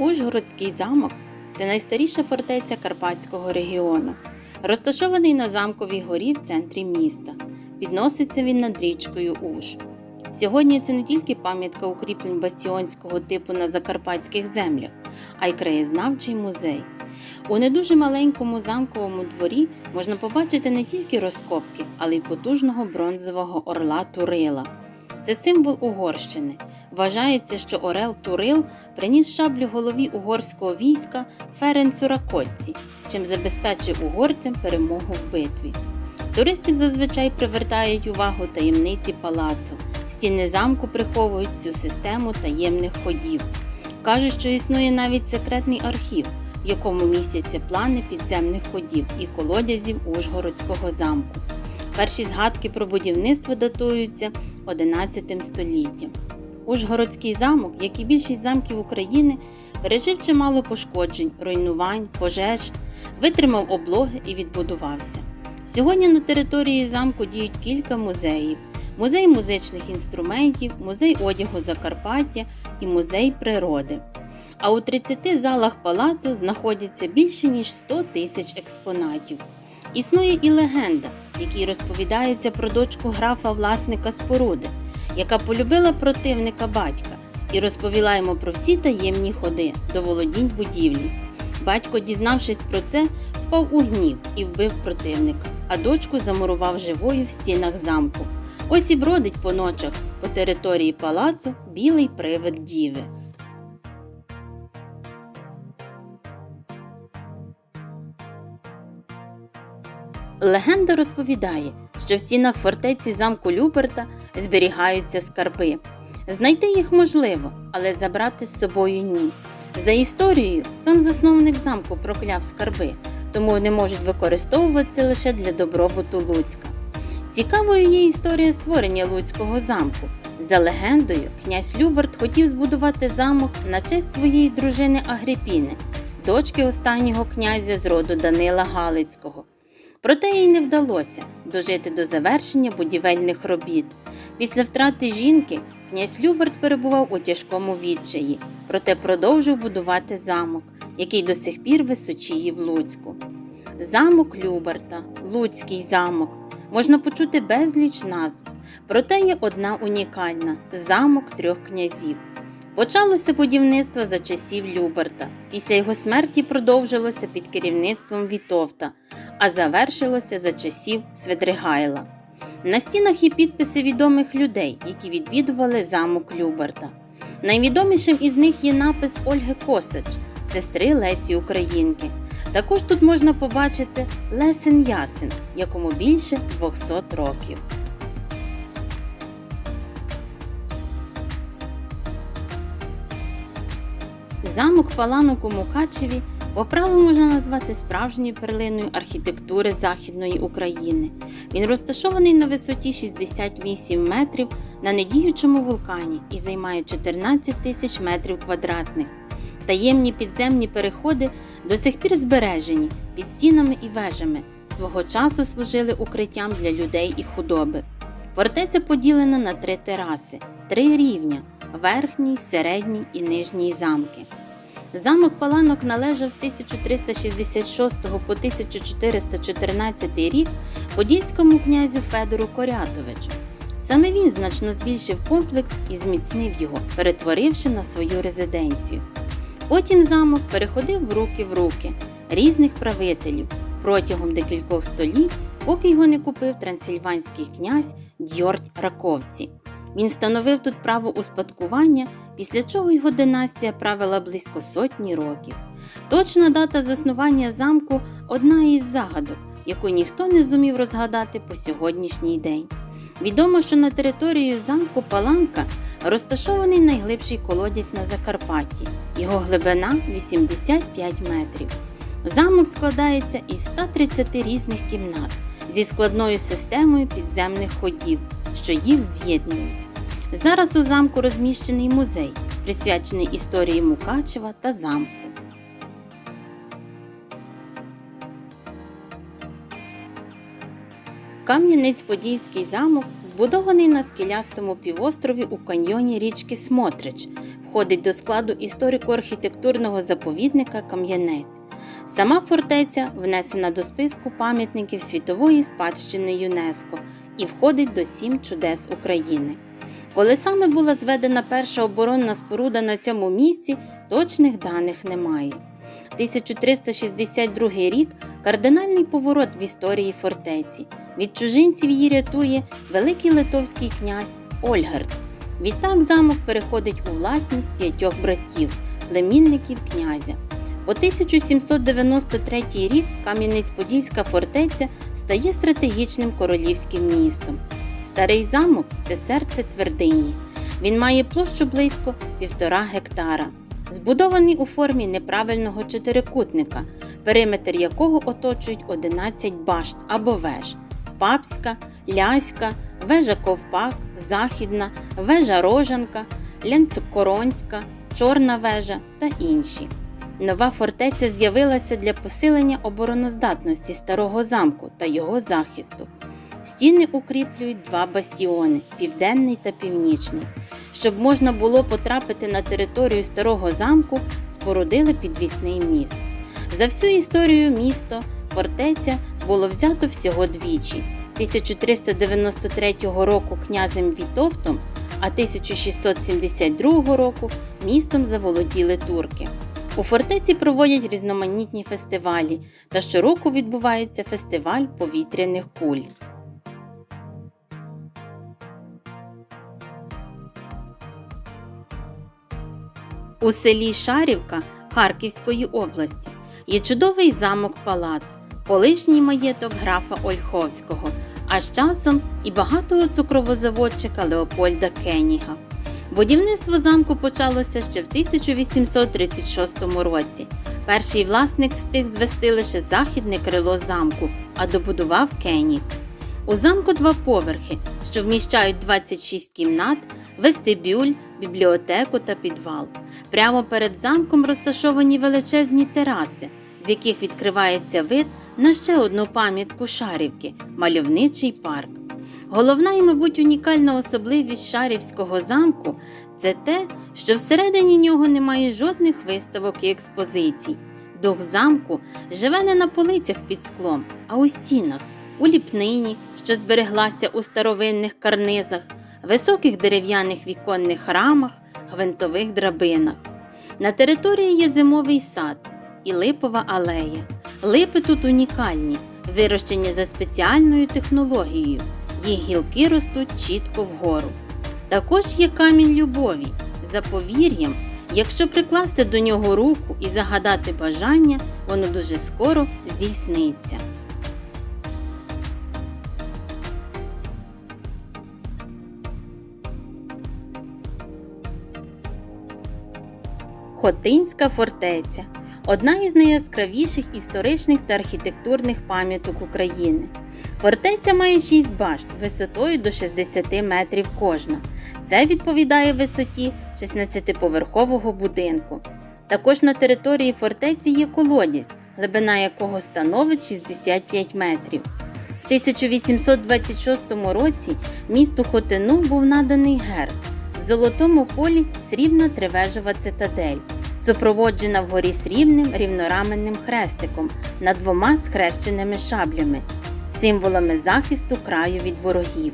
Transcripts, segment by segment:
Ужгородський замок це найстаріша фортеця Карпатського регіону. Розташований на замковій горі в центрі міста. Підноситься він над річкою Уж. Сьогодні це не тільки пам'ятка укріплень бастіонського типу на закарпатських землях, а й краєзнавчий музей. У не дуже маленькому замковому дворі можна побачити не тільки розкопки, але й потужного бронзового орла Турила. Це символ Угорщини. Вважається, що Орел Турил приніс шаблю голові угорського війська Ференцу Ракотці, чим забезпечив угорцям перемогу в битві. Туристів зазвичай привертають увагу таємниці палацу. Стіни замку приховують всю систему таємних ходів. Кажуть, що існує навіть секретний архів, в якому містяться плани підземних ходів і колодязів Ужгородського замку. Перші згадки про будівництво датуються 11 століттям. Ужгородський замок, як і більшість замків України, пережив чимало пошкоджень, руйнувань, пожеж, витримав облоги і відбудувався. Сьогодні на території замку діють кілька музеїв: музей музичних інструментів, музей одягу Закарпаття і музей природи. А у 30 залах палацу знаходяться більше ніж 100 тисяч експонатів. Існує і легенда, в якій розповідається про дочку графа власника споруди, яка полюбила противника батька і розповіла йому про всі таємні ходи до володінь будівлі. Батько, дізнавшись про це, впав у гнів і вбив противника, а дочку замурував живою в стінах замку. Ось і бродить по ночах по території палацу білий привид діви. Легенда розповідає, що в стінах фортеці замку Люберта зберігаються скарби. Знайти їх можливо, але забрати з собою ні. За історією, сам засновник замку прокляв скарби, тому вони можуть використовуватися лише для добробуту Луцька. Цікавою є історія створення Луцького замку. За легендою, князь Люберт хотів збудувати замок на честь своєї дружини Агрипіни, дочки останнього князя з роду Данила Галицького. Проте їй не вдалося дожити до завершення будівельних робіт. Після втрати жінки князь Люберт перебував у тяжкому відчаї, проте продовжив будувати замок, який до сих пір височіє в Луцьку. Замок Люберта, Луцький замок. Можна почути безліч назв, проте є одна унікальна замок трьох князів. Почалося будівництво за часів Люберта. Після його смерті продовжилося під керівництвом Вітовта, а завершилося за часів Свидригайла. На стінах є підписи відомих людей, які відвідували замок Люберта. Найвідомішим із них є напис Ольги Косич, сестри Лесі Українки. Також тут можна побачити Лесен Ясен, якому більше 200 років. Замок Паланок у Мукачеві по праву можна назвати справжньою перлиною архітектури Західної України. Він розташований на висоті 68 метрів на недіючому вулкані і займає 14 тисяч метрів квадратних. Таємні підземні переходи до сих пір збережені під стінами і вежами. Свого часу служили укриттям для людей і худоби. Фортеця поділена на три тераси, три рівня верхній, середній і нижній замки. Замок Паланок належав з 1366 по 1414 рік подільському князю Федору Корятовичу. Саме він значно збільшив комплекс і зміцнив його, перетворивши на свою резиденцію. Потім замок переходив в руки в руки різних правителів протягом декількох століть, поки його не купив трансильванський князь Дьордь Раковці. Він встановив тут право успадкування, після чого його династія правила близько сотні років. Точна дата заснування замку одна із загадок, яку ніхто не зумів розгадати по сьогоднішній день. Відомо, що на території замку Паланка розташований найглибший колодязь на Закарпатті. Його глибина 85 метрів. Замок складається із 130 різних кімнат зі складною системою підземних ходів, що їх з'єднують. Зараз у замку розміщений музей, присвячений історії Мукачева та замку. Кам'янець-Подільський замок збудований на скелястому півострові у каньйоні річки Смотрич, входить до складу історико-архітектурного заповідника Кам'янець. Сама фортеця внесена до списку пам'ятників світової спадщини ЮНЕСКО і входить до сім чудес України. Коли саме була зведена перша оборонна споруда на цьому місці, точних даних немає. 1362 рік кардинальний поворот в історії фортеці. Від чужинців її рятує великий литовський князь Ольгард. Відтак замок переходить у власність п'ятьох братів, племінників князя. По 1793 рік Кам'янець-Подільська фортеця стає стратегічним королівським містом. Старий замок це серце твердині. Він має площу близько півтора гектара, збудований у формі неправильного чотирикутника, периметр якого оточують 11 башт або веж: Папська, Ляська, вежа Ковпак, Західна, вежа Рожанка, Лянцукоронська, Чорна вежа та інші. Нова фортеця з'явилася для посилення обороноздатності старого замку та його захисту. Стіни укріплюють два бастіони південний та північний. Щоб можна було потрапити на територію старого замку, спорудили підвісний міст. За всю історію місто, фортеця було взято всього двічі: 1393 року князем Вітовтом, а 1672 року містом заволоділи турки. У фортеці проводять різноманітні фестивалі, та щороку відбувається фестиваль повітряних куль. У селі Шарівка Харківської області є чудовий замок Палац, колишній маєток графа Ольховського, а з часом і багатого цукровозаводчика Леопольда Кеніга. Будівництво замку почалося ще в 1836 році. Перший власник встиг звести лише західне крило замку, а добудував Кенік. У замку два поверхи, що вміщають 26 кімнат, вестибюль, бібліотеку та підвал. Прямо перед замком розташовані величезні тераси, з яких відкривається вид на ще одну пам'ятку Шарівки мальовничий парк. Головна і, мабуть, унікальна особливість Шарівського замку це те, що всередині нього немає жодних виставок і експозицій. Дух замку живе не на полицях під склом, а у стінах, у ліпнині, що збереглася у старовинних карнизах, високих дерев'яних віконних рамах, гвинтових драбинах. На території є зимовий сад і липова алея. Липи тут унікальні, вирощені за спеціальною технологією. Їх гілки ростуть чітко вгору. Також є камінь любові за повір'ям. Якщо прикласти до нього руку і загадати бажання, воно дуже скоро здійсниться. Хотинська фортеця одна із найяскравіших історичних та архітектурних пам'яток України. Фортеця має 6 башт висотою до 60 метрів кожна. Це відповідає висоті 16-поверхового будинку. Також на території фортеці є колодязь, глибина якого становить 65 метрів. В 1826 році місту Хотину був наданий герб. Золотому полі срібна тривежова цитадель, супроводжена вгорі срібним рівнораменним хрестиком над двома схрещеними шаблями, символами захисту краю від ворогів.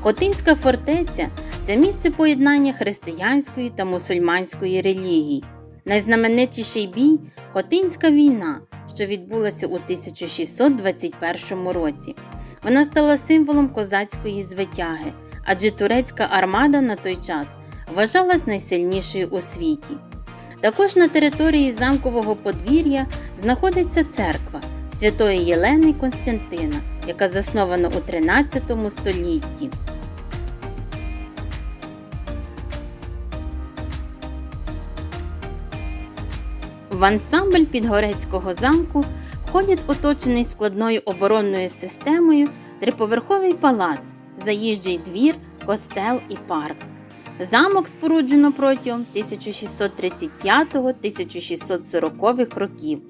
Хотинська фортеця це місце поєднання християнської та мусульманської релігій. Найзнаменитіший бій Хотинська війна, що відбулася у 1621 році. Вона стала символом козацької звитяги, адже турецька армада на той час вважалась найсильнішою у світі. Також на території замкового подвір'я знаходиться церква святої Єлени Константина, яка заснована у 13 столітті. В ансамбль Підгорецького замку входять оточений складною оборонною системою триповерховий палац, заїжджий двір, костел і парк. Замок споруджено протягом 1635-1640 років.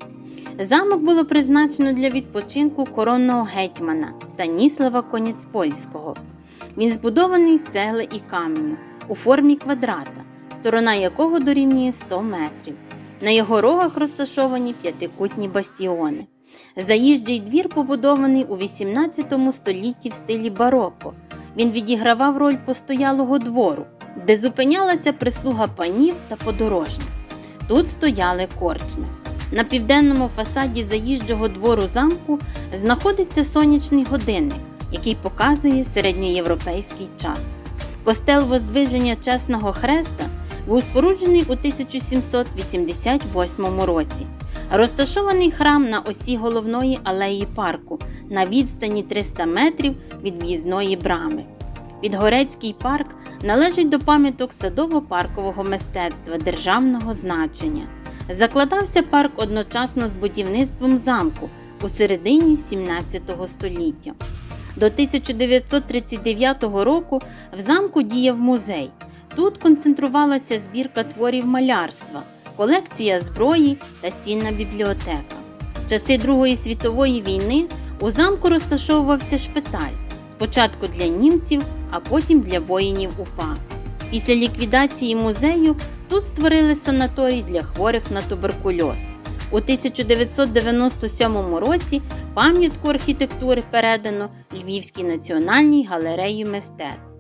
Замок було призначено для відпочинку коронного гетьмана Станіслава Коніцпольського. Він збудований з цегли і каменю у формі квадрата, сторона якого дорівнює 100 метрів. На його рогах розташовані п'ятикутні бастіони. Заїжджий двір побудований у 18 столітті в стилі бароко. Він відігравав роль постоялого двору, де зупинялася прислуга панів та подорожніх. Тут стояли корчми. На південному фасаді заїжджого двору замку знаходиться сонячний годинник, який показує середньоєвропейський час. Костел Воздвиження Чесного Хреста був споруджений у 1788 році. Розташований храм на осі головної алеї парку на відстані 300 метрів від в'їзної брами. Підгорецький парк належить до пам'яток садово-паркового мистецтва державного значення. Закладався парк одночасно з будівництвом замку у середині 17 століття. До 1939 року в замку діяв музей. Тут концентрувалася збірка творів малярства, колекція зброї та цінна бібліотека. В часи Другої світової війни у замку розташовувався шпиталь спочатку для німців, а потім для воїнів УПА. Після ліквідації музею тут створили санаторій для хворих на туберкульоз. У 1997 році пам'ятку архітектури передано Львівській національній галереї мистецтв.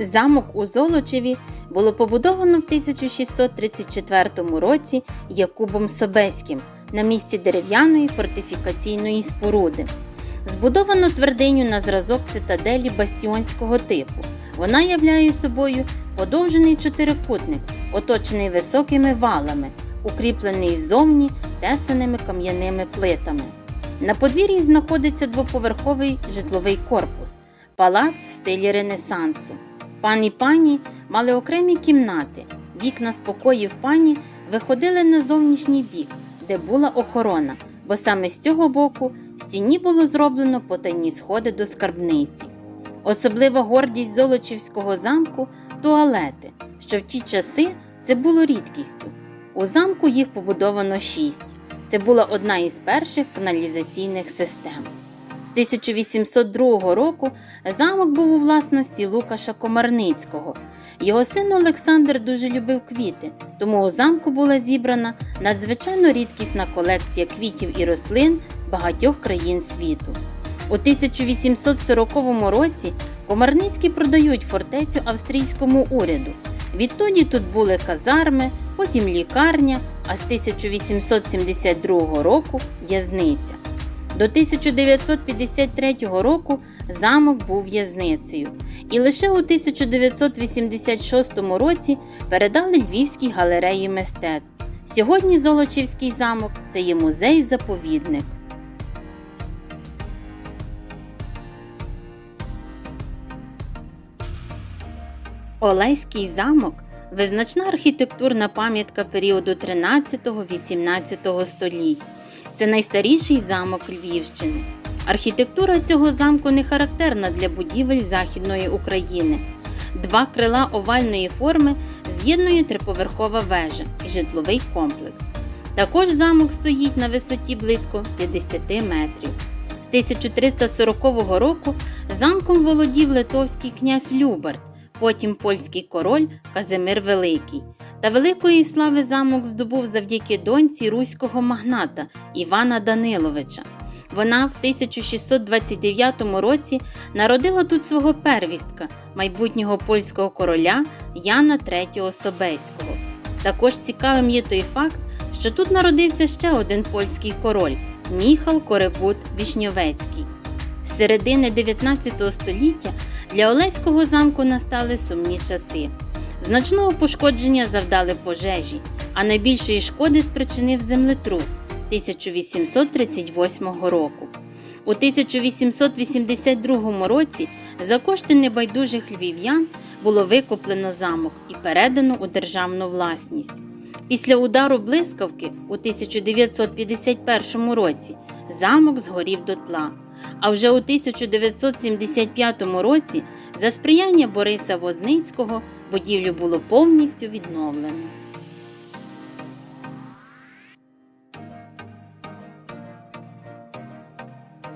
Замок у Золочеві було побудовано в 1634 році Якубом Собеським на місці дерев'яної фортифікаційної споруди. Збудовано твердиню на зразок цитаделі бастіонського типу. Вона являє собою подовжений чотирикутник, оточений високими валами, укріплений ззовні тесаними кам'яними плитами. На подвір'ї знаходиться двоповерховий житловий корпус, палац в стилі Ренесансу. Пан і пані мали окремі кімнати. Вікна з покоїв пані виходили на зовнішній бік, де була охорона, бо саме з цього боку в стіні було зроблено потайні сходи до скарбниці. Особлива гордість Золочівського замку туалети, що в ті часи це було рідкістю. У замку їх побудовано шість. Це була одна із перших каналізаційних систем. З 1802 року замок був у власності Лукаша Комарницького. Його син Олександр дуже любив квіти, тому у замку була зібрана надзвичайно рідкісна колекція квітів і рослин багатьох країн світу. У 1840 році Комарницькі продають фортецю австрійському уряду. Відтоді тут були казарми, потім лікарня, а з 1872 року в'язниця. До 1953 року замок був в'язницею, і лише у 1986 році передали Львівській галереї мистецтв. Сьогодні Золочівський замок це є музей-заповідник. Олеський замок визначна архітектурна пам'ятка періоду 13-18 століть. Це найстаріший замок Львівщини. Архітектура цього замку не характерна для будівель Західної України. Два крила овальної форми з'єднує триповерхова вежа і житловий комплекс. Також замок стоїть на висоті близько 50 метрів. З 1340 року замком володів литовський князь Любард, потім польський король Казимир Великий. Та великої слави замок здобув завдяки доньці руського магната Івана Даниловича. Вона в 1629 році народила тут свого первістка, майбутнього польського короля Яна III Собеського. Також цікавим є той факт, що тут народився ще один польський король Міхал Коребут Вішньовецький. З середини 19 століття для Олеського замку настали сумні часи. Значного пошкодження завдали пожежі, а найбільшої шкоди спричинив землетрус 1838 року. У 1882 році за кошти небайдужих львів'ян було викуплено замок і передано у державну власність. Після удару блискавки у 1951 році замок згорів дотла. А вже у 1975 році за сприяння Бориса Возницького Будівлю було повністю відновлено.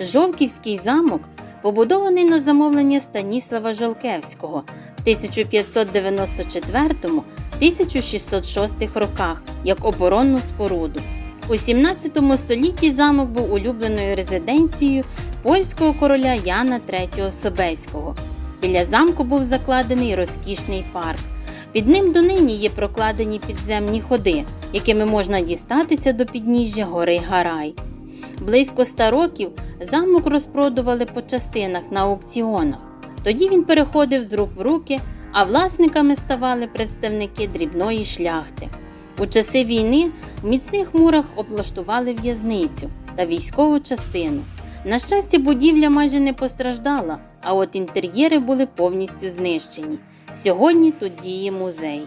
Жовківський замок побудований на замовлення Станіслава Жолкевського в 1594-1606 роках як оборонну споруду. У 17 столітті замок був улюбленою резиденцією польського короля Яна III Собеського. Біля замку був закладений розкішний парк. Під ним донині є прокладені підземні ходи, якими можна дістатися до підніжжя гори Гарай. Близько ста років замок розпродували по частинах на аукціонах. Тоді він переходив з рук в руки, а власниками ставали представники дрібної шляхти. У часи війни в міцних мурах облаштували в'язницю та військову частину. На щастя, будівля майже не постраждала, а от інтер'єри були повністю знищені. Сьогодні тут діє музей.